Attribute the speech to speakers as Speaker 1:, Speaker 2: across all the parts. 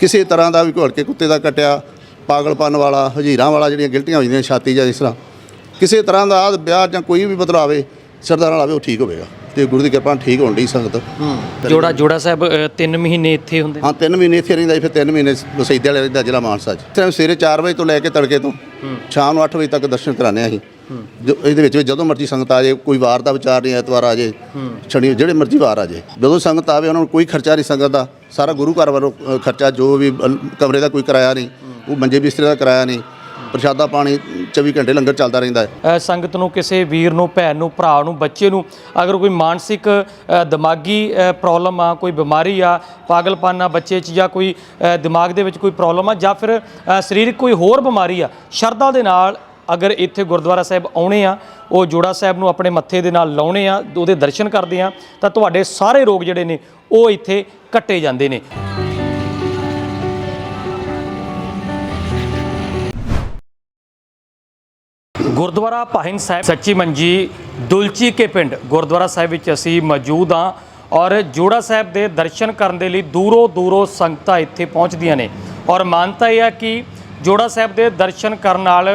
Speaker 1: ਕਿਸੇ ਤਰ੍ਹਾਂ ਦਾ ਵੀ ਘੋਲ ਕੇ ਕੁੱਤੇ ਦਾ ਕਟਿਆ ਪਾਗਲਪਨ ਵਾਲਾ ਹਜੀਰਾਂ ਵਾਲਾ ਜਿਹੜੀਆਂ ਗਿਲਟੀਆਂ ਹੋ ਜਾਂਦੀਆਂ ਛਾਤੀ ਜਾਂ ਇਸ ਤਰ੍ਹਾਂ ਕਿਸੇ ਤਰ੍ਹਾਂ ਦਾ ਆਹ ਵਿਆਹ ਜਾਂ ਕੋਈ ਵੀ ਬਦਲਾਅ ਆਵੇ ਸਰਦਾਰ ਨਾਲ ਆਵੇ ਉਹ ਠੀਕ ਹੋਵੇਗਾ ਤੇ ਗੁਰੂ ਦੀ ਕਿਰਪਾ ਨਾਲ ਠੀਕ ਹੋਣ ਦੀ ਸੰਗਤ।
Speaker 2: ਜੋੜਾ ਜੋੜਾ ਸਾਹਿਬ 3 ਮਹੀਨੇ ਇੱਥੇ ਹੁੰਦੇ
Speaker 1: ਹਾਂ ਤਿੰਨ ਮਹੀਨੇ ਇੱਥੇ ਰਹਿੰਦਾ ਫਿਰ ਤਿੰਨ ਮਹੀਨੇ ਵਸਈਦੇ ਵਾਲੇ ਰਹਿੰਦਾ ਜ਼ਿਲ੍ਹਾ ਮਾਨਸਾ 'ਚ। ਸਵੇਰੇ 4 ਵਜੇ ਤੋਂ ਲੈ ਕੇ ਤੜਕੇ ਤੋਂ ਸ਼ਾਮ ਨੂੰ 8 ਵਜੇ ਤੱਕ ਦਰਸ਼ਨ ਕਰਾਉਂਦੇ ਹਾਂ ਅਸੀਂ। ਜੋ ਇਹਦੇ ਵਿੱਚ ਜਦੋਂ ਮਰਜ਼ੀ ਸੰਗਤ ਆ ਜਾਏ ਕੋਈ ਵਾਰ ਦਾ ਵਿਚਾਰ ਨਹੀਂ ਐਤਵਾਰ ਆ ਜਾਏ ਛੜੀ ਜਿਹੜੇ ਮਰਜ਼ੀ ਵਾਰ ਆ ਜਾਏ ਜਦੋਂ ਸੰਗਤ ਆਵੇ ਉਹਨਾਂ ਨੂੰ ਕੋਈ ਖਰਚਾ ਨਹੀਂ ਸੰਗਤ ਦਾ। ਸਾਰਾ ਗੁਰੂ ਘਰ ਵੱਲੋਂ ਅ, ਖਰਚਾ ਜੋ ਵੀ ਅ, ਕਮਰੇ ਦਾ ਕੋਈ ਕਿਰਾਇਆ ਨਹੀਂ ਉਹ ਮੰਜੇ ਬਿਸਤਰੇ ਦਾ ਕਿਰਾਇਆ ਨਹੀਂ ਪ੍ਰਸ਼ਾਦਾ ਪਾਣੀ 24 ਘੰਟੇ ਲੰਗਰ ਚੱਲਦਾ ਰਹਿੰਦਾ ਹੈ।
Speaker 2: ਅ, ਸੰਗਤ ਨੂੰ ਕਿਸੇ ਵੀਰ ਨੂੰ ਭੈਣ ਨੂੰ ਭਰਾ ਨੂੰ ਬੱਚੇ ਨੂੰ ਅਗਰ ਕੋਈ ਮਾਨਸਿਕ ਅ, ਦਿਮਾਗੀ ਪ੍ਰੋਬਲਮ ਆ ਕੋਈ ਬਿਮਾਰੀ ਆ ਪਾਗਲਪਨ ਆ ਬੱਚੇ 'ਚ ਜਾਂ ਕੋਈ ਅ, ਦਿਮਾਗ ਦੇ ਵਿੱਚ ਕੋਈ ਪ੍ਰੋਬਲਮ ਆ ਜਾਂ ਫਿਰ ਅ, ਸਰੀਰਕ ਕੋਈ ਹੋਰ ਬਿਮਾਰੀ ਆ ਸ਼ਰਧਾ ਦੇ ਨਾਲ ਅਗਰ ਇੱਥੇ ਗੁਰਦੁਆਰਾ ਸਾਹਿਬ ਆਉਣੇ ਆ, ਉਹ ਜੋੜਾ ਸਾਹਿਬ ਨੂੰ ਆਪਣੇ ਮੱਥੇ ਦੇ ਨਾਲ ਲਾਉਣੇ ਆ, ਉਹਦੇ ਦਰਸ਼ਨ ਕਰਦੇ ਆ, ਤਾਂ ਤੁਹਾਡੇ ਸਾਰੇ ਰੋਗ ਜਿਹੜੇ ਨੇ, ਉਹ ਇੱਥੇ ਕੱਟੇ ਜਾਂਦੇ ਨੇ। ਗੁਰਦੁਆਰਾ ਪਾਹਿੰਦ ਸਾਹਿਬ, ਸੱਚੀ ਮੰਜੀ, ਦੁਲਚੀ ਕੇ ਪਿੰਡ, ਗੁਰਦੁਆਰਾ ਸਾਹਿਬ ਵਿੱਚ ਅਸੀਂ ਮੌਜੂਦ ਹਾਂ ਔਰ ਜੋੜਾ ਸਾਹਿਬ ਦੇ ਦਰਸ਼ਨ ਕਰਨ ਦੇ ਲਈ ਦੂਰੋਂ ਦੂਰੋਂ ਸੰਗਤਾਂ ਇੱਥੇ ਪਹੁੰਚਦੀਆਂ ਨੇ। ਔਰ ਮਾਨਤਾ ਇਹ ਆ ਕਿ ਜੋੜਾ ਸਾਹਿਬ ਦੇ ਦਰਸ਼ਨ ਕਰਨ ਨਾਲ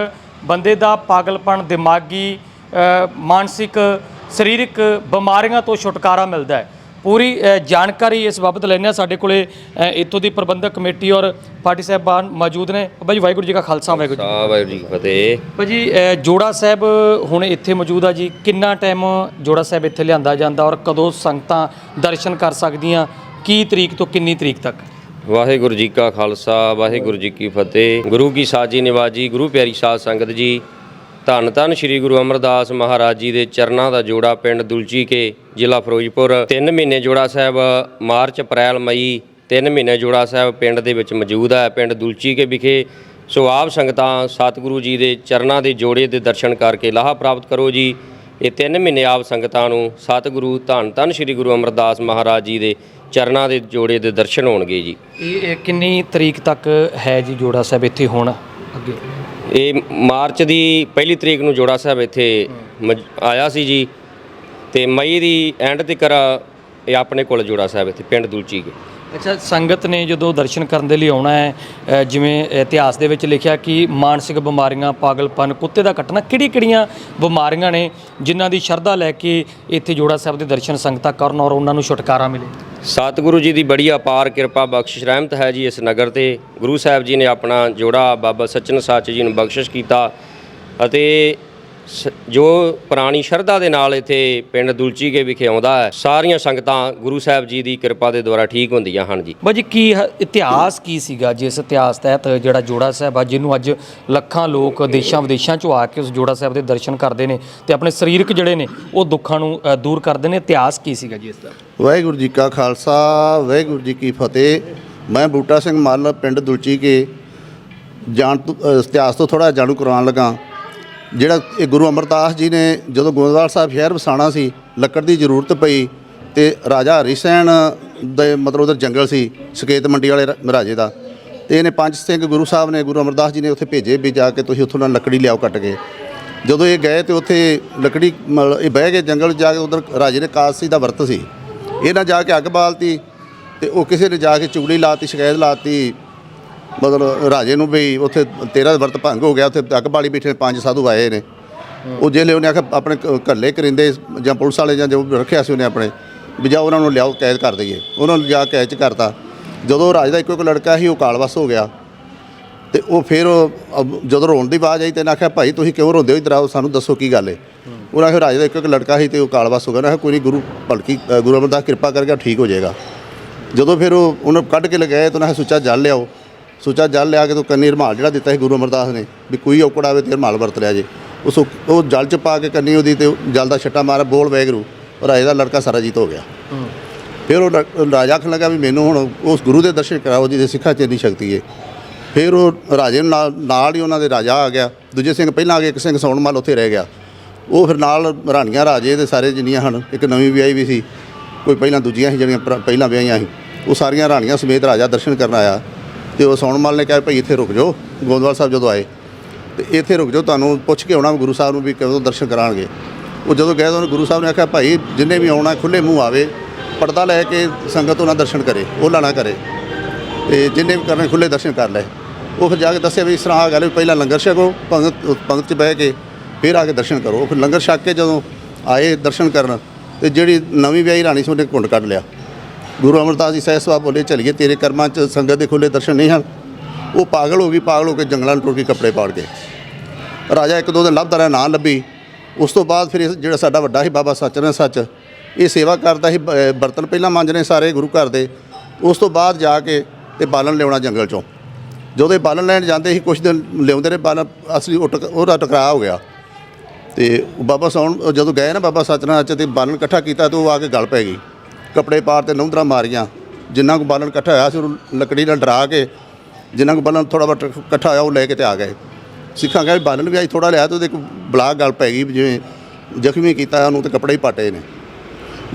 Speaker 2: ਬੰਦੇ ਦਾ ਪਾਗਲਪਣ ਦਿਮਾਗੀ ਮਾਨਸਿਕ ਸਰੀਰਕ ਬਿਮਾਰੀਆਂ ਤੋਂ ਛੁਟਕਾਰਾ ਮਿਲਦਾ ਹੈ। ਪੂਰੀ ਜਾਣਕਾਰੀ ਇਸ ਬਾਬਤ ਲੈਣੇ ਆ ਸਾਡੇ ਕੋਲੇ ਇੱਥੋਂ ਦੀ ਪ੍ਰਬੰਧਕ ਕਮੇਟੀ ਔਰ ਪਾਰਟੀ ਸਾਹਿਬਾਨ ਮੌਜੂਦ ਨੇ। ਬਾਬਾ ਜੀ ਵਾਹਿਗੁਰੂ ਜੀ ਕਾ ਖਾਲਸਾ ਵਾਹਿਗੁਰੂ ਜੀ
Speaker 3: ਆ ਵਾਹਿਗੁਰੂ ਜੀ ਕੀ ਫਤਿਹ।
Speaker 2: ਭਾਜੀ ਜੋੜਾ ਸਾਹਿਬ ਹੁਣ ਇੱਥੇ ਮੌਜੂਦ ਆ ਜੀ। ਕਿੰਨਾ ਟਾਈਮ ਜੋੜਾ ਸਾਹਿਬ ਇੱਥੇ ਲਿਆਂਦਾ ਜਾਂਦਾ ਔਰ ਕਦੋਂ ਸੰਗਤਾਂ ਦਰਸ਼ਨ ਕਰ ਸਕਦੀਆਂ? ਕੀ ਤਰੀਕ ਤੋਂ ਕਿੰਨੀ ਤਰੀਕ ਤੱਕ?
Speaker 3: ਵਾਹਿਗੁਰੂ ਜੀ ਕਾ ਖਾਲਸਾ, ਵਾਹਿਗੁਰੂ ਜੀ ਕੀ ਫਤਿਹ। ਗੁਰੂ ਕੀ ਸਾਜੀ ਨਿਵਾਜੀ, ਗੁਰੂ ਪਿਆਰੀ ਸਾਧ ਸੰਗਤ ਜੀ, ਧੰਨ ਧੰਨ ਸ੍ਰੀ ਗੁਰੂ ਅਮਰਦਾਸ ਮਹਾਰਾਜ ਜੀ ਦੇ ਚਰਨਾਂ ਦਾ ਜੋੜਾ ਪਿੰਡ ਦੁਲਚੀ ਕੇ ਜ਼ਿਲ੍ਹਾ ਫਿਰੋਜ਼ਪੁਰ। 3 ਮਹੀਨੇ ਜੋੜਾ ਸਾਹਿਬ ਮਾਰਚ, ਅਪ੍ਰੈਲ, ਮਈ 3 ਮਹੀਨੇ ਜੋੜਾ ਸਾਹਿਬ ਪਿੰਡ ਦੇ ਵਿੱਚ ਮੌਜੂਦ ਹੈ, ਪਿੰਡ ਦੁਲਚੀ ਕੇ ਵਿਖੇ। ਸੋ ਆਪ ਸੰਗਤਾਂ ਸਤਿਗੁਰੂ ਜੀ ਦੇ ਚਰਨਾਂ ਦੇ ਜੋੜੇ ਦੇ ਦਰਸ਼ਨ ਕਰਕੇ ਲਾਹਾ ਪ੍ਰਾਪਤ ਕਰੋ ਜੀ। ਇਹ 3 ਮਹੀਨੇ ਆਪ ਸੰਗਤਾਂ ਨੂੰ ਸਤਿਗੁਰੂ ਧੰਨ ਧੰਨ ਸ੍ਰੀ ਗੁਰੂ ਅਮਰਦਾਸ ਮਹਾਰਾਜ ਜੀ ਦੇ ਚਰਨਾਂ ਦੇ ਜੋੜੇ ਦੇ ਦਰਸ਼ਨ ਹੋਣਗੇ ਜੀ।
Speaker 2: ਇਹ ਕਿੰਨੀ ਤਰੀਕ ਤੱਕ ਹੈ ਜੀ ਜੋੜਾ ਸਾਹਿਬ ਇੱਥੇ ਹੁਣ ਅੱਗੇ?
Speaker 3: ਇਹ ਮਾਰਚ ਦੀ ਪਹਿਲੀ ਤਰੀਕ ਨੂੰ ਜੋੜਾ ਸਾਹਿਬ ਇੱਥੇ ਆਇਆ ਸੀ ਜੀ ਤੇ ਮਈ ਦੀ ਐਂਡ ਤੱਕ ਇਹ ਆਪਣੇ ਕੋਲ ਜੋੜਾ ਸਾਹਿਬ ਇੱਥੇ ਪਿੰਡ ਦੁਲਚੀ ਕੇ।
Speaker 2: ਅੱਛਾ ਸੰਗਤ ਨੇ ਜਦੋਂ ਦਰਸ਼ਨ ਕਰਨ ਦੇ ਲਈ ਆਉਣਾ ਹੈ ਅ, ਜਿਵੇਂ ਇਤਿਹਾਸ ਦੇ ਵਿੱਚ ਲਿਖਿਆ ਕਿ ਮਾਨਸਿਕ ਬਿਮਾਰੀਆਂ ਪਾਗਲਪਨ ਕੁੱਤੇ ਦਾ ਕੱਟਣਾ ਕਿਹੜੀ ਕਿਹੜੀਆਂ ਬਿਮਾਰੀਆਂ ਨੇ ਜਿਨ੍ਹਾਂ ਦੀ ਸ਼ਰਧਾ ਲੈ ਕੇ ਇੱਥੇ ਜੋੜਾ ਸਾਹਿਬ ਦੇ ਦਰਸ਼ਨ ਸੰਗਤਾਂ ਕਰਨ ਔਰ ਉਹਨਾਂ ਨੂੰ ਛੁਟਕਾਰਾ ਮਿਲੇ?
Speaker 3: ਸਤਿਗੁਰੂ ਜੀ ਦੀ ਬੜੀ ਅਪਾਰ ਕਿਰਪਾ ਬਖਸ਼ਿਸ਼ ਰਹਿਮਤ ਹੈ ਜੀ ਇਸ ਨਗਰ ਤੇ। ਗੁਰੂ ਸਾਹਿਬ ਜੀ ਨੇ ਆਪਣਾ ਜੋੜਾ ਬਾਬਾ ਸੱਚਨ ਸਾਚ ਜੀ ਨੂੰ ਬਖਸ਼ਿਸ਼ ਕੀਤਾ ਅਤੇ ਸ- ਜੋ ਪੁਰਾਣੀ ਸ਼ਰਧਾ ਦੇ ਨਾਲ ਇੱਥੇ ਪਿੰਡ ਦੁਲਚੀ ਕੇ ਵਿਖੇ ਆਉਂਦਾ ਹੈ ਸਾਰੀਆਂ ਸੰਗਤਾਂ ਗੁਰੂ ਸਾਹਿਬ ਜੀ ਦੀ ਕਿਰਪਾ ਦੇ ਦੁਆਰਾ ਠੀਕ ਹੁੰਦੀਆਂ ਹਨ ਜੀ।
Speaker 2: ਬਾਜੀ ਕੀ ਹ- ਇਤਿਹਾਸ ਕੀ ਸੀਗਾ ਜਿਸ ਇਤਿਹਾਸ ਤਹਿਤ ਜਿਹੜਾ ਜੋੜਾ ਸਾਹਿਬ ਆ ਜਿਹਨੂੰ ਅੱਜ ਲੱਖਾਂ ਲੋਕ ਦੇਸ਼ਾਂ ਵਿਦੇਸ਼ਾਂ ਚੋਂ ਆ ਕੇ ਉਸ ਜੋੜਾ ਸਾਹਿਬ ਦੇ ਦਰਸ਼ਨ ਕਰਦੇ ਨੇ ਤੇ ਆਪਣੇ ਸਰੀਰਕ ਜਿਹੜੇ ਨੇ ਉਹ ਦੁੱਖਾਂ ਨੂੰ ਅ, ਦੂਰ ਕਰਦੇ ਨੇ ਇਤਿਹਾਸ ਕੀ ਸੀਗਾ ਜੀ ਇਸ ਦਾ?
Speaker 1: ਵਾਹਿਗੁਰੂ ਜੀ ਕਾ ਖਾਲਸਾ ਵਾਹਿਗੁਰੂ ਜੀ ਕੀ ਫਤਿਹ। ਮੈਂ ਬੂਟਾ ਸਿੰਘ ਮੱਲ ਪਿੰਡ ਦੁਲਚੀ ਕੇ ਜਾਣ ਤੋਂ ਅ, ਇਤਿਹਾਸ ਤੋਂ ਥੋੜਾ ਜਾਣੂ ਕਰਵਾਉਣ ਲੱਗਾ। ਜਿਹੜਾ ਇਹ ਗੁਰੂ ਅਮਰਦਾਸ ਜੀ ਨੇ ਜਦੋਂ ਗੋਇੰਦਵਾਲ ਸਾਹਿਬ ਸ਼ਹਿਰ ਵਸਾਣਾ ਸੀ, ਲੱਕੜ ਦੀ ਜ਼ਰੂਰਤ ਪਈ ਤੇ ਰਾਜਾ ਹਰੀਸੈਨ ਦੇ ਮਤਲਬ ਉਧਰ ਜੰਗਲ ਸੀ, ਸਕੇਤ ਮੰਡੀ ਵਾਲੇ ਰਾ- ਰਾਜੇ ਦਾ। ਤੇ ਇਹਨੇ ਪੰਜ ਸਿੰਘ ਗੁਰੂ ਸਾਹਿਬ ਨੇ, ਗੁਰੂ ਅਮਰਦਾਸ ਜੀ ਨੇ ਉੱਥੇ ਭੇਜੇ ਵੀ ਜਾ ਕੇ ਤੁਸੀਂ ਉੱਥੋਂ ਨਾਲ ਲੱਕੜੀ ਲਿਆਓ ਕੱਟ ਕੇ। ਜਦੋਂ ਇਹ ਗਏ ਤੇ ਉੱਥੇ ਲੱਕੜੀ ਮਤਲਬ ਇਹ ਬਹਿ ਗਏ ਜੰਗਲ ਜਾ ਕੇ, ਉਧਰ ਰਾਜੇ ਨੇ ਕਾਸੀ ਦਾ ਵਰਤ ਸੀ। ਇਹਨਾਂ ਜਾ ਕੇ ਅੱਗ ਬਾਲਤੀ ਤੇ ਉਹ ਕਿਸੇ ਨੇ ਜਾ ਕੇ ਚੁਗਲੀ ਲਾਤੀ, ਸ਼ਿਕਾਇਤ ਲਾਤੀ ਮਤਲਬ ਰਾਜੇ ਨੂੰ ਵੀ ਉੱਥੇ ਤੇਰਾ ਵਰਤ ਭੰਗ ਹੋ ਗਿਆ, ਉੱਥੇ ਅੱਗ ਬਾਲੀ ਬੈਠੇ ਪੰਜ ਸਾਧੂ ਆਏ ਨੇ। ਉਹ ਜੇਲੇ ਉਹਨੇ ਆਖਿਆ, ਆਪਣੇ ਘੱਲੇ ਕਰਿੰਦੇ ਜਾਂ ਪੁਲਿਸ ਵਾਲੇ ਜਾਂ ਜੋ ਰੱਖਿਆ ਸੀ ਉਹਨੇ ਆਪਣੇ, ਵੀ ਜਾ ਉਹਨਾਂ ਨੂੰ ਲਿਆਓ, ਕੈਦ ਕਰ ਦਈਏ। ਉਹਨਾਂ ਨੂੰ ਜਾ ਕੈਦ ਚ ਕਰਤਾ। ਜਦੋਂ ਰਾਜ ਦਾ ਇੱਕੋ ਇੱਕ ਲੜਕਾ ਸੀ, ਉਹ ਕਾਲਵਸ ਹੋ ਗਿਆ। ਤੇ ਉਹ ਫਿਰ ਜਦੋਂ ਰੋਣ ਦੀ ਆਵਾਜ਼ ਆਈ ਤੇ ਨਾ ਆਖਿਆ, ਭਾਈ, ਤੁਸੀਂ ਕਿਉਂ ਰੋਂਦੇ ਹੋ? ਇਧਰ ਆਓ, ਸਾਨੂੰ ਦੱਸੋ ਕੀ ਗੱਲ ਹੈ ਉਹਨਾਂ ਆਖਿਆ, ਰਾਜੇ ਦਾ ਇੱਕੋ ਇੱਕ ਲੜਕਾ ਸੀ ਤੇ ਉਹ ਕਾਲਵਸ ਹੋ ਗਿਆ। ਨਾ ਕੋਈ ਨਹੀਂ ਗੁਰੂ ਭਲਕੀ ਗੁਰੂ ਅਮਰਦਾਸ ਕਿਰਪਾ ਕਰਕੇ ਠੀਕ ਹੋ ਜਾਏਗਾ। ਜਦੋਂ ਫਿਰ ਉਹ, ਉਹਨੂੰ ਕੱਢ ਕੇ ਲਗਾਏ ਤਾਂ ਉਹਨਾਂ ਸੁੱਚਾ ਜਲ ਲਿਆਓ। ਸੁੱਚਾ ਜਲ ਲਿਆ ਕੇ ਤੋਂ ਕੰਨੀ ਰਮਾਲ ਜਿਹੜਾ ਦਿੱਤਾ ਸੀ ਗੁਰੂ ਅਮਰਦਾਸ ਨੇ ਵੀ ਕੋਈ ਔਕੜ ਆਵੇ ਤੇ ਰਮਾਲ ਵਰਤ ਲਿਆ ਜੇ। ਉਸ ਉਹ ਜਲ ਚ ਪਾ ਕੇ ਕੰਨੀ ਉਹਦੀ ਤੇ ਜਲ ਦਾ ਛੱਟਾ ਮਾਰਿਆ ਬੋਲ ਵੈਗਰੂ ਰਾਜੇ ਦਾ ਲੜਕਾ ਸਰਜੀਤ ਹੋ ਗਿਆ। ਫਿਰ ਉਹ ਰਾਜਾ ਆਖਣ ਲੱਗਾ ਵੀ ਮੈਨੂੰ ਹੁਣ ਉਸ ਗੁਰੂ ਦੇ ਦਰਸ਼ਨ ਕਰਾਓ ਜਿਹਦੇ ਸਿੱਖਾਂ 'ਚ ਇੰਨੀ ਸ਼ਕਤੀ ਹੈ ਫਿਰ ਉਹ ਰਾਜੇ ਨਾਲ ਨਾਲ ਹੀ ਉਹਨਾਂ ਦੇ ਰਾਜਾ ਆ ਗਿਆ। ਦੂਜੇ ਸਿੰਘ ਪਹਿਲਾਂ ਆ ਗਿਆ ਇੱਕ ਸਿੰਘ ਸੌਣਮਲ ਉੱਥੇ ਰਹਿ ਗਿਆ। ਉਹ ਫਿਰ ਨਾਲ ਰਾਣੀਆਂ ਰਾਜੇ ਦੇ ਸਾਰੇ ਜਿੰਨੀਆਂ ਹਨ ਇੱਕ ਨਵੀਂ ਵਿਆਹੀ ਵੀ ਸੀ ਕੋਈ ਪਹਿਲਾਂ ਦੂਜੀਆਂ ਸੀ ਜਿਹੜੀਆਂ ਪਹਿਲਾਂ ਵਿਆਹੀਆਂ ਸੀ। ਉਹ ਸਾਰੀਆਂ ਰਾਣੀਆਂ ਸਮੇਤ ਰਾਜਾ ਦਰਸ਼ਨ ਕਰਨ ਆਇਆ। ਤੇ ਉਹ ਸੌਣਮਲ ਨੇ ਕਿਹਾ ਭਾਈ ਇੱਥੇ ਰੁਕ ਜਾਓ, ਗੋਦਵਾਲ ਸਾਹਿਬ ਜਦੋਂ ਆਏ, ਤੇ ਇੱਥੇ ਰੁਕ ਜਾਓ, ਤੁਹਾਨੂੰ ਪੁੱਛ ਕੇ ਆਉਣਾ ਗੁਰੂ ਸਾਹਿਬ ਨੂੰ ਵੀ ਕਦੋਂ ਦਰਸ਼ਨ ਕਰਾਉਣਗੇ। ਉਹ ਜਦੋਂ ਗਏ ਤਾਂ ਉਹਨੇ ਗੁਰੂ ਸਾਹਿਬ ਨੇ ਆਖਿਆ, ਭਾਈ ਜਿੰਨੇ ਵੀ ਆਉਣਾ ਖੁੱਲੇ ਮੂੰਹ ਆਵੇ, ਪਰਦਾ ਲੈ ਕੇ ਸੰਗਤ ਉਹਨਾਂ ਦਰਸ਼ਨ ਕਰੇ, ਉਹ ਨਾ ਕਰੇ, ਤੇ ਜਿੰਨੇ ਵੀ ਕਰਨੇ ਖੁੱਲੇ ਦਰਸ਼ਨ ਕਰ ਲਏ ਉਹ ਫਿਰ ਜਾ ਕੇ ਦੱਸਿਆ ਵੀ ਇਸ ਤਰ੍ਹਾਂ ਆ ਗੱਲ ਵੀ ਪਹਿਲਾਂ ਲੰਗਰ ਛਕੋ, ਪੰਗਤ ਪੰਗਤ 'ਚ ਬਹਿ ਕੇ ਫਿਰ ਆ ਕੇ ਦਰਸ਼ਨ ਕਰੋ। ਫਿਰ ਲੰਗਰ ਛਕ ਕੇ ਜਦੋਂ ਆਏ ਦਰਸ਼ਨ ਕਰਨ, ਤੇ ਜਿਹੜੀ ਨਵੀਂ ਵਿਆਹੀ ਰਾਣੀ ਸੀ ਉਹਨੇ ਘੁੰਡ ਕੱਢ ਲਿਆ। ਗੁਰੂ ਅਮਰਦਾਸ ਜੀ ਸਹਿਜ ਸਾਹਿਬ ਬੋਲੇ ਚਲੀਏ ਤੇਰੇ ਕਰਮਾਂ 'ਚ ਸੰਗਤ ਦੇ ਖੁੱਲੇ ਦਰਸ਼ਨ ਨਹੀਂ ਹਨ। ਉਹ ਪਾਗਲ ਹੋ ਗਈ, ਪਾਗਲ ਹੋ ਕੇ ਜੰਗਲਾਂ ਨੂੰ ਟੁਰ ਕੇ ਕੱਪੜੇ ਪਾੜ ਗਏ। ਰਾਜਾ ਇੱਕ ਦੋ ਦਿਨ ਲੱਭਦਾ ਰਿਹਾ, ਨਾ ਲੱਭੀ। ਉਸ ਤੋਂ ਬਾਅਦ ਫਿਰ ਜਿਹੜਾ ਸਾਡਾ ਵੱਡਾ ਸੀ ਬਾਬਾ ਸੱਚਰਨ ਸੱਚ, ਇਹ ਸੇਵਾ ਕਰਦਾ ਸੀ, ਬ- ਬਰਤਨ ਪਹਿਲਾਂ ਮਾਂਜਣੇ ਸਾਰੇ ਗੁਰੂ ਘਰ ਦੇ। ਉਸ ਤੋਂ ਬਾਅਦ ਜਾ ਕੇ ਤੇ ਬਾਲਣ ਲਿਆਉਣਾ ਜੰਗਲ ਚੋਂ। ਜਦੋਂ ਇਹ ਬਾਲਣ ਲੈਣ ਜਾਂਦੇ ਸੀ ਕੁਝ ਦਿਨ ਲਿਆਉਂਦੇ ਰਹੇ, ਬਾਲਣ ਅਸਲੀ ਉਹ ਟਕ- ਉਹਦਾ ਟਕਰਾਅ ਹੋ ਗਿਆ। ਤੇ ਬਾਬਾ ਸੌਣ, ਜਦੋਂ ਗਏ ਨਾ ਬਾਬਾ ਸੱਚਨਾ ਸੱਚ ਤੇ ਬਾਲਣ ਇਕੱਠਾ ਕੀਤਾ ਤੇ ਉਹ ਆ ਕੇ ਗਲ ਪੈ ਗਈ। ਕੱਪੜੇ ਪਾੜ ਤੇ ਨੌਂਦਰਾ ਮਾਰੀਆਂ। ਜਿੰਨਾ ਕੁ ਬਾਲਣ ਇਕੱਠਾ ਹੋਇਆ ਸੀ, ਉਹਨੂੰ ਲੱਕੜੀ ਨਾਲ ਡਰਾ ਕੇ, ਜਿੰਨਾ ਕੁ ਬਾਲਣ ਥੋੜਾ ਬਹੁਤ ਇਕੱਠਾ ਹੋਇਆ, ਉਹ ਲੈ ਕੇ ਤੇ ਆ ਗਏ। ਸਿੱਖਾਂ ਕਹਿੰਦੇ ਬਾਲਣ ਵੀ ਅੱਜ ਥੋੜਾ ਲਿਆ ਤੇ ਉਹਦੇ ਇੱਕ ਬਲਾਕ ਗਲ ਪੈ ਗਈ ਵੀ ਜਿਵੇਂ ਜ਼ਖਮੀ ਕੀਤਾ, ਉਹਨੂੰ ਤੇ ਕੱਪੜੇ ਹੀ ਪਾਟੇ ਨੇ।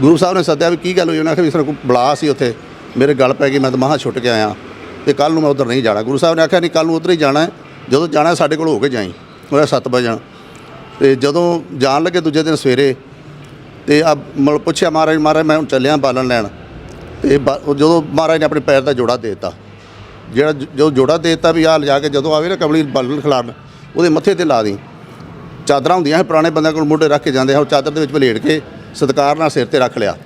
Speaker 1: ਗੁਰੂ ਸਾਹਿਬ ਨੇ ਸੱਦਿਆ ਵੀ ਕੀ ਗੱਲ ਹੋਈ? ਉਹਨਾਂ ਆਖਿਆ ਵੀ ਇਸ ਤਰ੍ਹਾਂ ਬਲਾ ਸੀ ਉੱਥੇ। ਮੇਰੇ ਗਲ ਪੈ ਗਈ, ਮੈਂ ਤਾਂ ਮਹਾ ਛੁੱਟ ਕੇ ਆਇਆ। ਤੇ ਕੱਲ ਨੂੰ ਮੈਂ ਉਧਰ ਨਹੀਂ ਜਾਣਾ। ਗੁਰੂ ਸਾਹਿਬ ਨੇ ਆਖਿਆ, ਨਹੀਂ ਕੱਲ ਨੂੰ ਉਧਰ ਹੀ ਜਾਣਾ ਜਦੋਂ ਜਾਣਾ, ਸਾਡੇ ਕੋਲ ਹੋ ਕੇ ਜਾਈ। ਹੋਇਆ 7 ਵਜੇ ਤੇ ਜਦੋਂ ਜਾਣ ਲੱਗੇ, ਦੂਜੇ ਦਿਨ ਸਵੇਰੇ ਤੇ ਆ ਮਤਲਬ ਪੁੱਛਿਆ ਮਹਾਰਾਜ ਮਹਾਰਾਜ, ਮੈਂ ਹੁਣ ਚੱਲਿਆ ਬਾਲਣ ਲੈਣ। ਤੇ ਬਾ- ਉਹ ਜਦੋਂ ਮਹਾਰਾਜ ਨੇ ਆਪਣੇ ਪੈਰ ਦਾ ਜੋੜਾ ਦੇ ਦਿੱਤਾ। ਜਿਹੜਾ ਜ- ਜੋ ਜੋੜਾ ਦੇ ਦਿੱਤਾ ਵੀ ਆ ਲਿਜਾ ਕੇ ਜਦੋਂ ਆਵੇ ਨਾ ਕਮਲੀ ਬਾਲਣ ਖਿਲਾਰਨ, ਉਹਦੇ ਮੱਥੇ ਤੇ ਲਾ ਦੀ। ਚਾਦਰਾਂ ਹੁੰਦੀਆਂ ਸੀ ਪੁਰਾਣੇ ਬੰਦਿਆਂ ਕੋਲ, ਮੋਢੇ ਰੱਖ ਕੇ ਜਾਂਦੇ ਆ ਉਹ ਚਾਦਰ ਦੇ ਵਿੱਚ ਵਲੇੜ ਕੇ ਸਤਕਾਰ ਨਾਲ ਸਿਰ ਤੇ ਰੱਖ ਲਿਆ।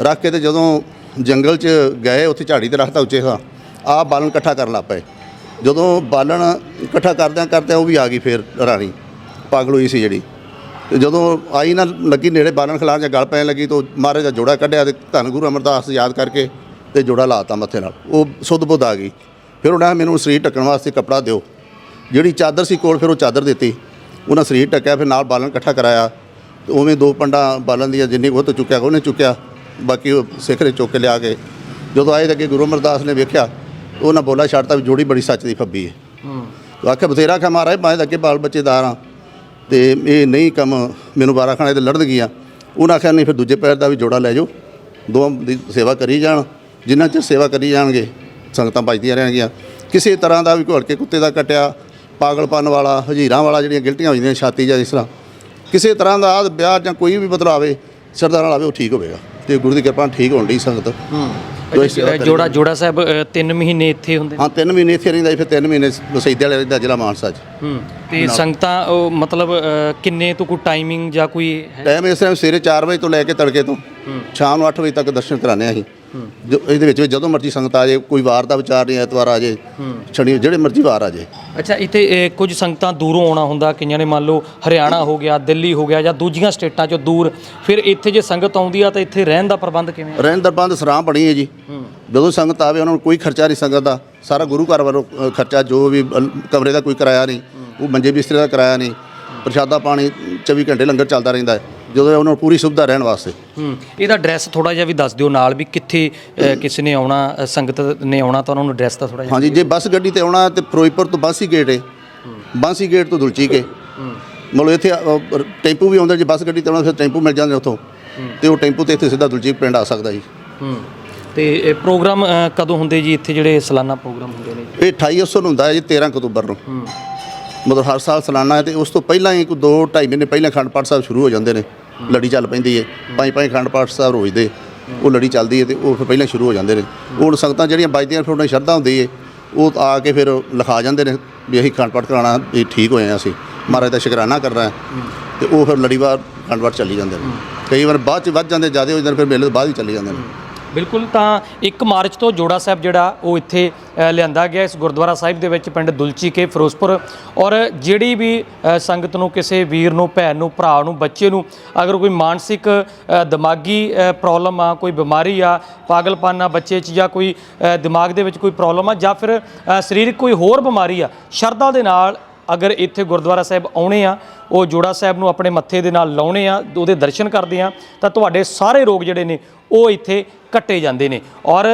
Speaker 1: ਰੱਖ ਕੇ ਤੇ ਜਦੋਂ ਜੰਗਲ 'ਚ ਗਏ, ਉੱਥੇ ਝਾੜੀ ਤੇ ਰੱਖਤਾ ਉੱਚੇ ਹਾਂ ਆ ਬਾਲਣ ਇਕੱਠਾ ਕਰਨ ਲੱਗ ਪਏ। ਜਦੋਂ ਬਾਲਣ ਇਕੱਠਾ ਕਰਦਿਆਂ ਕਰਦਿਆਂ ਉਹ ਵੀ ਆ ਗਈ ਫੇਰ ਰਾਣੀ। ਪਾਗਲ ਹੋਈ ਸੀ ਜਿਹੜੀ। ਜਦੋਂ ਆਈ ਨਾ ਲੱਗੀ ਨੇੜੇ ਬਾਲਣ ਖਿਲਾਰ ਜਾਂ ਗਲ ਪੈਣ ਲੱਗੀ ਤਾਂ ਮਹਾਰਾਜ ਦਾ ਜੋੜਾ ਕੱਢਿਆ ਤੇ ਧੰਨ ਗੁਰੂ ਅਮਰਦਾਸ ਯਾਦ ਕਰਕੇ ਤੇ ਜੋੜਾ ਲਾਤਾ ਮੱਥੇ ਨਾਲ। ਉਹ ਸੁੱਧ ਬੁੱਧ ਆ ਗਈ। ਫਿਰ ਉਹਨਾਂ ਮੈਨੂੰ ਸਰੀਰ ਢੱਕਣ ਵਾਸਤੇ ਕੱਪੜਾ ਦਿਓ। ਜਿਹੜੀ ਚਾਦਰ ਸੀ ਕੋਲ ਫਿਰ ਉਹ ਚਾਦਰ ਦਿੱਤੀ। ਉਹਨਾਂ ਸਰੀਰ ਢੱਕਿਆ ਫਿਰ ਨਾਲ ਬਾਲਣ ਇਕੱਠਾ ਕਰਾਇਆ। ਉਵੇਂ ਦੋ ਪੰਡਾ ਬਾਲਣ ਦੀਆਂ ਜਿੰਨੀ ਕੁ ਉਹ ਤੋਂ ਚੁੱਕਿਆ ਉਹਨੇ ਚੁੱਕਿਆ। ਬਾਕੀ ਉਹ ਸਿੱਖ ਨੇ ਚੁੱਕ ਕੇ ਲਿਆ ਕੇ। ਜਦੋਂ ਆਏ ਤਾਂ ਅੱਗੇ ਗੁਰੂ ਅਮਰਦਾਸ ਨੇ ਵੇਖਿਆ ਉਹਨਾਂ ਬੋਲਾ ਛੱਡਤਾ ਵੀ ਜੋੜੀ ਬੜੀ ਸੱਚ ਦੀ ਫੱਬੀ ਹੈ। ਉਹ ਆਖਿਆ ਬਥੇਰਾ ਖਾ ਮਹਾਰਾਜ ਮੈਂ ਤਾਂ ਅੱਗੇ ਬਾਲ ਬੱਚੇਦਾਰ ਹਾਂ। ਤੇ ਇਹ ਨਹੀਂ ਕੰਮ ਮੈਨੂੰ ਬਾਰਾਖਾਣੇ ਤੇ ਲੜਨ ਗਿਆ ਉਹਨਾਂ ਆਖਿਆ, ਨਹੀਂ, ਫਿਰ ਦੂਜੇ ਪੈਰ ਦਾ ਵੀ ਜੋੜਾ ਲੈ ਜਾਓ। ਦੋਵਾਂ ਦੀ ਸੇਵਾ ਕਰੀ ਜਾਣ। ਜਿੰਨਾ ਚਿਰ ਸੇਵਾ ਕਰੀ ਜਾਣਗੇ, ਸੰਗਤਾਂ ਬਚਦੀਆਂ ਰਹਿਣਗੀਆਂ। ਕਿਸੇ ਤਰ੍ਹਾਂ ਦਾ ਵੀ ਘੋੜ ਕੇ ਕੁੱਤੇ ਦਾ ਕਟਿਆ, ਪਾਗਲਪਨ ਵਾਲਾ, ਹਜੀਰਾਂ ਵਾਲਾ ਜਿਹੜੀਆਂ ਗਿਲਟੀਆਂ ਹੋ ਜਾਂਦੀਆਂ ਛਾਤੀ ਜਾਂ ਇਸ ਤਰ੍ਹਾਂ। ਕਿਸੇ ਤਰ੍ਹਾਂ ਦਾ ਆਦ ਵਿਆਹ ਜਾਂ ਕੋਈ ਵੀ ਬਦਲਾਅ ਆਵੇ, ਸਰਦਾਰ ਨਾਲ ਆਵੇ, ਉਹ ਠੀਕ ਹੋਵੇਗਾ। ਤੇ ਗੁਰੂ ਦੀ ਕਿਰਪਾ ਨਾਲ ਠੀਕ ਹੋਣ ਦੀ ਸੰਗਤ। ਜੋ ਇਹ ਸੇਵਾ ਕਰੀ
Speaker 2: ਜੋੜਾ ਜੋੜਾ ਸਾਹਿਬ 3 ਮਹੀਨੇ ਇੱਥੇ ਹੁੰਦੇ?
Speaker 1: ਹਾਂ ਤਿੰਨ ਮਹੀਨੇ ਇੱਥੇ ਰਹਿੰਦਾ ਸੀ, ਫਿਰ ਤਿੰਨ ਮਹੀਨੇ ਵਸਈਦੇ ਵਾਲੇ ਰਹਿੰਦਾ ਜ਼ਿਲ੍ਹਾ ਮਾਨਸਾ 'ਚ।
Speaker 2: ਹੂੰ ਤੇ ਸੰਗਤਾਂ ਉਹ ਮਤਲਬ ਅ, ਕਿੰਨੇ ਤੋਂ ਕੋਈ ਟਾਈਮਿੰਗ ਜਾਂ ਕੋਈ ਹੈ?
Speaker 1: ਟਾਈਮ ਇਸ ਟਾਈਮ ਸਵੇਰੇ 4 ਵਜੇ ਤੋਂ ਲੈ ਕੇ ਤੜਕੇ ਤੋਂ। ਸ਼ਾਮ ਨੂੰ 8 ਵਜੇ ਤੱਕ ਦਰਸ਼ਨ ਹਾਂ ਅਸੀਂ। ਜੋ ਇਹਦੇ ਵਿੱਚ ਜਦੋਂ ਮਰਜ਼ੀ ਸੰਗਤ ਆ ਜਾਏ ਕੋਈ ਵਾਰ ਦਾ ਵਿਚਾਰ ਨਹੀਂ ਐਤਵਾਰ ਆ ਜਾਏ ਸ਼ਨੀ ਜਿਹੜੇ ਮਰਜ਼ੀ ਵਾਰ ਆ ਜਾਏ।
Speaker 2: ਅੱਛਾ ਇੱਥੇ ਕੁਝ ਸੰਗਤਾਂ ਦੂਰੋਂ ਆਉਣਾ ਹੁੰਦਾ ਕਈਆਂ ਨੇ ਮੰਨ ਲਓ ਹਰਿਆਣਾ ਹੋ ਗਿਆ ਦਿੱਲੀ ਹੋ ਗਿਆ ਜਾਂ ਦੂਜੀਆਂ ਸਟੇਟਾਂ ਚੋਂ ਦੂਰ। ਫਿਰ ਇੱਥੇ ਜੇ ਸੰਗਤ ਆਉਂਦੀ ਆ ਤਾਂ ਇੱਥੇ ਰਹਿਣ ਦਾ ਪ੍ਰਬੰਧ ਕਿਵੇਂ ਆ?
Speaker 1: ਰਹਿਣ ਦੀ ਸਰਾਂ ਬਣੀ ਹੈ ਜੀ। ਜਦੋਂ ਸੰਗਤ ਆਵੇ ਉਹਨਾਂ ਨੂੰ ਕੋਈ ਖਰਚਾ ਨਹੀਂ ਸੰਗਤ ਦਾ। ਸਾਰਾ ਗੁਰੂ ਘਰ ਵੱਲੋਂ ਖਰਚਾ ਜੋ ਵੀ ਕਮਰੇ ਦਾ ਕੋਈ ਕਿਰਾਇਆ ਨਹੀਂ ਉਹ ਮੰਜੇ ਬਿਸਤਰੇ ਦਾ ਕਿਰਾਇਆ ਨਹੀਂ। ਪ੍ਰਸ਼ਾਦਾ ਪਾਣੀ 24 ਘੰਟੇ ਲੰਗਰ ਚੱਲਦਾ ਰਹਿੰਦਾ ਹੈ। ਜਦੋਂ ਉਹਨਾਂ ਨੂੰ ਪੂਰੀ ਸੁਵਿਧਾ ਰਹਿਣ ਵਾਸਤੇ।
Speaker 2: ਹੂੰ ਇਹਦਾ ਐਡਰੈਸ ਥੋੜਾ ਜਿਹਾ ਵੀ ਦੱਸ ਦਿਓ ਨਾਲ ਵੀ ਕਿੱਥੇ ਅ, ਕਿਸ ਨੇ ਆਉਣਾ ਅ, ਸੰਗਤ ਨੇ ਆਉਣਾ ਤਾਂ ਉਹਨਾਂ ਨੂੰ ਐਡਰੈਸ ਦਾ ਥੋੜਾ ਜਿਹਾ
Speaker 1: ਹਾਂਜੀ ਜੇ ਬੱਸ ਗੱਡੀ ਤੇ ਆਉਣਾ ਤੇ ਫਿਰੋਜ਼ਪੁਰ ਤੋਂ ਬਾਂਸੀ ਗੇਟ ਹੈ। ਬਾਂਸੀ ਗੇਟ ਤੋਂ ਦੁਲਚੀ ਕੇ ਮਤਲਬ ਇੱਥੇ ਅ, ਟੈਂਪੂ ਵੀ ਆਉਂਦਾ ਜੇ ਬੱਸ ਗੱਡੀ ਤੇ ਆਉਣਾ ਫਿਰ ਟੈਂਪੂ ਮਿਲ ਜਾਂਦੇ ਉੱਥੋਂ। ਤੇ ਉਹ ਟੈਂਪੂ ਤੇ ਇੱਥੇ ਸਿੱਧਾ ਦੁਲਚੀ ਪਿੰਡ ਆ ਸਕਦਾ ਜੀ।
Speaker 2: ਹੂੰ। ਤੇ ਇਹ ਪ੍ਰੋਗਰਾਮ ਅ, ਕਦੋਂ ਹੁੰਦੇ ਜੀ? ਇੱਥੇ ਜਿਹੜੇ ਸਾਲਾਨਾ ਪ੍ਰੋਗਰਾਮ ਹੁੰਦੇ ਨੇ?
Speaker 1: ਇਹ 2800 ਨੂੰ ਹੁੰਦਾ ਹੈ ਜੀ 13 ਅਕਤੂਬਰ ਨੂੰ। ਮਤਲਬ ਹਰ ਸਾਲ ਸਾਲਾਨਾ ਹੈ ਤੇ ਉਸ ਤੋਂ ਪਹਿਲਾਂ ਹੀ ਕੋਈ 2 2.5 ਮਹੀਨੇ ਪਹਿਲਾਂ ਅਖੰਡ ਪਾਠ ਸਾਹਿਬ ਸ਼ੁਰੂ ਹੋ ਜਾਂਦੇ ਨੇ। ਲੜੀ ਚੱਲ ਪੈਂਦੀ ਹੈ ਪੰਜ ਪੰਜ ਖੰਡ ਪਾਠ ਸਾਹਿਬ ਰੋਜ਼ ਦੇ, ਉਹ ਲੜੀ ਚੱਲਦੀ ਹੈ ਤੇ ਉਹ ਫਿਰ ਪਹਿਲਾਂ ਸ਼ੁਰੂ ਹੋ ਜਾਂਦੇ ਨੇ। ਹੁਣ ਸੰਗਤਾਂ ਜਿਹੜੀਆਂ ਵੱਜਦੀਆਂ ਫਿਰ ਉਹਨਾਂ ਦੀ ਸ਼ਰਧਾ ਹੁੰਦੀ ਹੈ ਉਹ ਆ ਕੇ ਫਿਰ ਲਿਖਾ ਜਾਂਦੇ ਨੇ ਵੀ ਅਸੀਂ ਖੰਡ ਪਾਠ ਕਰਾਉਣਾ, ਵੀ ਠੀਕ ਹੋਏ ਹਾਂ ਅਸੀਂ। ਮਹਾਰਾਜ ਦਾ ਸ਼ੁਕਰਾਨਾ ਕਰਨਾ ਹੈ ਤੇ ਉਹ ਫਿਰ ਲੜੀਵਾਰ ਖੰਡ ਪਾਠ ਚੱਲੀ ਜਾਂਦੇ ਨੇ। ਕਈ ਵਾਰ ਬਾਅਦ ਚ ਵੱਧ ਜਾਂਦੇ, ਜ਼ਿਆਦਾ ਹੋ ਜਾਂਦੇ ਨੇ, ਫਿਰ ਮੇਲੇ ਤੋਂ ਬਾਅਦ ਹੀ ਚੱਲੀ ਜਾਂਦੇ ਨੇ।
Speaker 2: ਬਿਲਕੁਲ, ਤਾਂ 1 ਮਾਰਚ ਤੋਂ ਜੋੜਾ ਸਾਹਿਬ ਜਿਹੜਾ ਉਹ ਇੱਥੇ ਲਿਆਂਦਾ ਗਿਆ ਇਸ ਗੁਰਦੁਆਰਾ ਸਾਹਿਬ ਦੇ ਵਿੱਚ ਪਿੰਡ ਦੁਲਚੀ ਕੇ, ਫਿਰੋਜ਼ਪੁਰ। ਔਰ ਜਿਹੜੀ ਵੀ ਸੰਗਤ ਨੂੰ, ਕਿਸੇ ਵੀਰ ਨੂੰ, ਭੈਣ ਨੂੰ, ਭਰਾ ਨੂੰ, ਬੱਚੇ ਨੂੰ, ਅਗਰ ਕੋਈ ਮਾਨਸਿਕ ਦਿਮਾਗੀ ਪ੍ਰੋਬਲਮ ਆ, ਕੋਈ ਬਿਮਾਰੀ ਆ, ਪਾਗਲਪਨ ਆ ਬੱਚੇ 'ਚ ਜਾਂ ਕੋਈ ਦਿਮਾਗ ਦੇ ਵਿੱਚ ਕੋਈ ਪ੍ਰੋਬਲਮ ਆ ਜਾਂ ਫਿਰ ਸਰੀਰਕ ਕੋਈ ਹੋਰ ਬਿਮਾਰੀ ਆ, ਸ਼ਰਧਾ ਦੇ ਨਾਲ ਅਗਰ ਇੱਥੇ ਗੁਰਦੁਆਰਾ ਸਾਹਿਬ ਆਉਣੇ ਆ ਉਹ ਜੋੜਾ ਸਾਹਿਬ ਨੂੰ ਆਪਣੇ ਮੱਥੇ ਦੇ ਨਾਲ ਲਾਉਣੇ ਆ ਉਹਦੇ ਦਰਸ਼ਨ ਕਰਦੇ ਆ ਤਾਂ ਤੁਹਾਡੇ ਸਾਰੇ ਰੋਗ ਜਿਹੜੇ ਨੇ ਉਹ ਇੱਥੇ ਕੱਟੇ ਜਾਂਦੇ ਨੇ। ਔਰ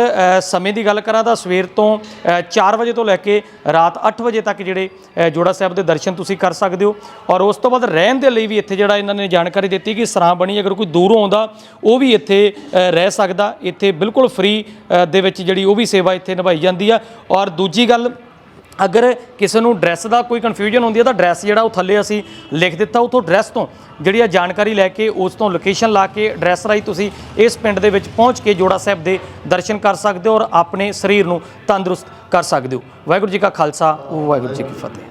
Speaker 2: ਸਮੇਂ ਦੀ ਗੱਲ ਕਰਾਂ ਤਾਂ ਸਵੇਰ ਤੋਂ ਅ, 4 ਵਜੇ ਤੋਂ ਲੈ ਕੇ ਰਾਤ 8 ਵਜੇ ਤੱਕ ਜਿਹੜੇ ਜੋੜਾ ਸਾਹਿਬ ਦੇ ਦਰਸ਼ਨ ਤੁਸੀਂ ਕਰ ਸਕਦੇ ਹੋ। ਔਰ ਉਸ ਤੋਂ ਬਾਅਦ ਰਹਿਣ ਦੇ ਲਈ ਵੀ ਇੱਥੇ ਜਿਹੜਾ ਇਹਨਾਂ ਨੇ ਜਾਣਕਾਰੀ ਦਿੱਤੀ ਕਿ ਸਰਾਂ ਬਣੀ ਅਗਰ ਕੋਈ ਦੂਰੋਂ ਆਉਂਦਾ ਉਹ ਵੀ ਇੱਥੇ ਰਹਿ ਸਕਦਾ। ਇੱਥੇ ਬਿਲਕੁਲ ਫ੍ਰੀ ਦੇ ਵਿੱਚ ਜਿਹੜੀ ਉਹ ਵੀ ਸੇਵਾ ਇੱਥੇ ਨਿਭਾਈ ਜਾਂਦੀ ਆ। ਔਰ ਦੂਜੀ ਗੱਲ ਅਗਰ ਕਿਸੇ ਨੂੰ ਡਰੈਸ ਦਾ ਕੋਈ ਕਨਫਿਊਜ਼ਨ ਹੁੰਦੀ ਹੈ ਤਾਂ ਡਰੈਸ ਜਿਹੜਾ ਉਹ ਥੱਲੇ ਅਸੀਂ ਲਿਖ ਦਿੱਤਾ ਉਥੋਂ ਡਰੈਸ ਤੋਂ। ਜਿਹੜੀ ਆ ਜਾਣਕਾਰੀ ਲੈ ਕੇ ਉਸ ਤੋਂ ਲੋਕੇਸ਼ਨ ਲਾ ਕੇ ਡਰੈਸ ਰਾਹੀਂ ਤੁਸੀਂ ਇਸ ਪਿੰਡ ਦੇ ਵਿੱਚ ਪਹੁੰਚ ਕੇ ਜੋੜਾ ਸਾਹਿਬ ਦੇ ਦਰਸ਼ਨ ਕਰ ਸਕਦੇ ਹੋ ਔਰ ਆਪਣੇ ਸਰੀਰ ਨੂੰ ਤੰਦਰੁਸਤ ਕਰ ਸਕਦੇ ਹੋ। ਵਾਹਿਗੁਰੂ ਜੀ ਕਾ ਖਾਲਸਾ, ਵਾਹਿਗੁਰੂ ਜੀ ਕੀ ਫਤਿਹ।